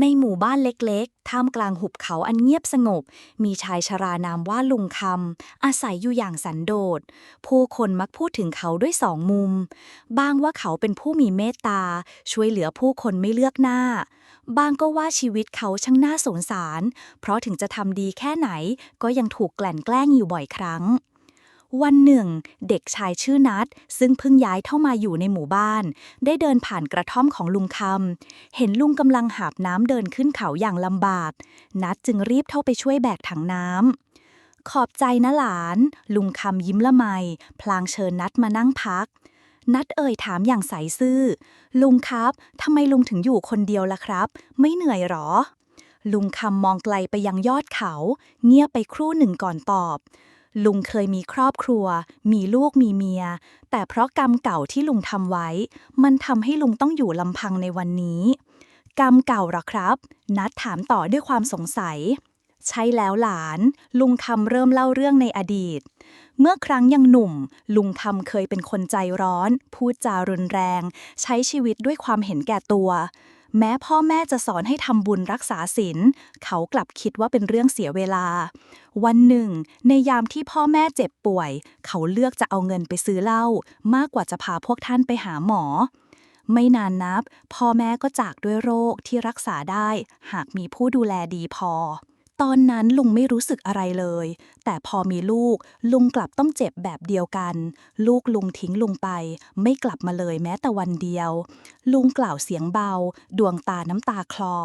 ในหมู่บ้านเล็กๆ ท่ามกลางหุบเขาอันเงียบสงบ มีชายชรานามว่าลุงคำ อาศัยอยู่อย่างสันโดษ ผู้คนมักพูดถึงเขาด้วยสองมุม บ้างว่าเขาเป็นผู้มีเมตตา ช่วยเหลือผู้คนไม่เลือกหน้าบางก็ว่าชีวิตเขาช่างน่าสงสาร เพราะถึงจะทำดีแค่ไหนก็ยังถูกกลั่นแกล้งอยู่บ่อยครั้ง วันหนึ่ง เด็กชายชื่อนัทซึ่งเพิ่งย้ายเข้ามาอยู่ในหมู่บ้าน ได้เดินผ่านกระท่อมของลุงคำเห็นลุงกำลังหาบน้ำเดินขึ้นเขาอย่างลำบาก นัทจึงรีบเข้าไปช่วยแบกถังน้ำขอบใจนะหลาน ลุงคำยิ้มละไม พลางเชิญนัทมานั่งพัก นัทเอ่ยถามอย่างใสซื่อ ลุงครับทำไมลุงถึงอยู่คนเดียวล่ะครับ ไม่เหนื่อยหรอ ลุงคำมองไกลไปยังยอดเขา เงียบไปครู่หนึ่งก่อนตอบ ลุงเคยมีครอบครัว มีลูกมีเมีย แต่เพราะกรรมเก่าที่ลุงทำไว้ มันทำให้ลุงต้องอยู่ลำพังในวันนี้ กรรมเก่าหรอครับ นัดถามต่อด้วยความสงสัย ใช่แล้วหลาน ลุงคำเริ่มเล่าเรื่องในอดีต เมื่อครั้งยังหนุ่ม ลุงคำเคยเป็นคนใจร้อน พูดจารุนแรง ใช้ชีวิตด้วยความเห็นแก่ตัว แม้พ่อแม่จะสอนให้ทำบุญรักษาศีลเขากลับคิดว่าเป็นเรื่องเสียเวลา วันหนึ่ง ในยามที่พ่อแม่เจ็บป่วย เขาเลือกจะเอาเงินไปซื้อเหล้ามากกว่าจะพาพวกท่านไปหาหมอ ไม่นานนับ พ่อแม่ก็จากด้วยโรคที่รักษาได้ หากมีผู้ดูแลดีพอ ตอนนั้นลุงไม่รู้สึกอะไรเลย แต่พอมีลูก ลุงกลับต้องเจ็บแบบเดียวกัน ลูกลุงทิ้งลุงไป ไม่กลับมาเลยแม้แต่วันเดียว ลุงกล่าวเสียงเบา ดวงตาน้ำตาคลอ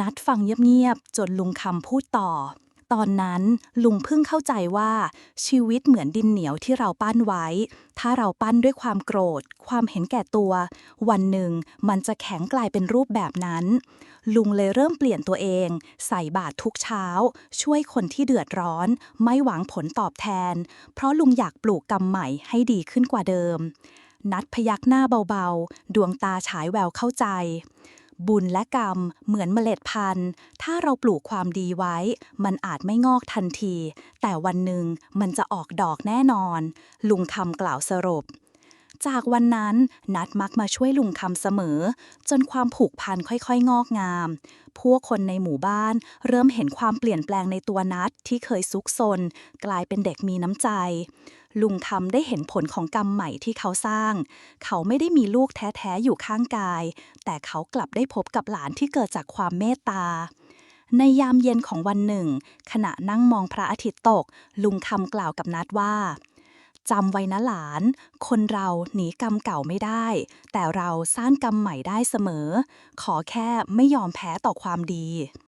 นัดฟังเงียบๆจนลุงคำพูดต่อ ตอนนั้นลุงเพิ่งเข้าใจว่าชีวิตเหมือนดินเหนียวที่เราปั้นไว้ ถ้าเราปั้นด้วยความโกรธ ความเห็นแก่ตัว วันหนึ่งมันจะแข็งกลายเป็นรูปแบบนั้น ลุงเลยเริ่มเปลี่ยนตัวเอง ใส่บาตรทุกเช้า ช่วยคนที่เดือดร้อน ไม่หวังผลตอบแทน เพราะลุงอยากปลูกกรรมใหม่ให้ดีขึ้นกว่าเดิม นัดพยักหน้าเบาๆ ดวงตาฉายแววเข้าใจ บุญและกรรม เหมือนเมล็ดพันธุ์ ถ้าเราปลูกความดีไว้ มันอาจไม่งอกทันที แต่วันหนึ่งมันจะออกดอกแน่นอน ลุงคำกล่าวสรุปจากวันนั้นนัดมักมาช่วยลุงคำเสมอ จนความผูกพันค่อยๆ งอกงาม พวกคนในหมู่บ้านเริ่มเห็นความเปลี่ยนแปลงในตัวนัดที่เคยซุกซน กลายเป็นเด็กมีน้ำใจ ลุงคำได้เห็นผลของกรรมใหม่ที่เขาสร้าง เขาไม่ได้มีลูกแท้ๆอยู่ข้างกาย แต่เขากลับได้พบกับหลานที่เกิดจากความเมตตา ในยามเย็นของวันหนึ่ง ขณะนั่งมองพระอาทิตย์ตก ลุงคำกล่าวกับนัดว่าจำไว้นะหลาน คนเราหนีกรรมเก่าไม่ได้ แต่เราสร้างกรรมใหม่ได้เสมอ ขอแค่ไม่ยอมแพ้ต่อความดี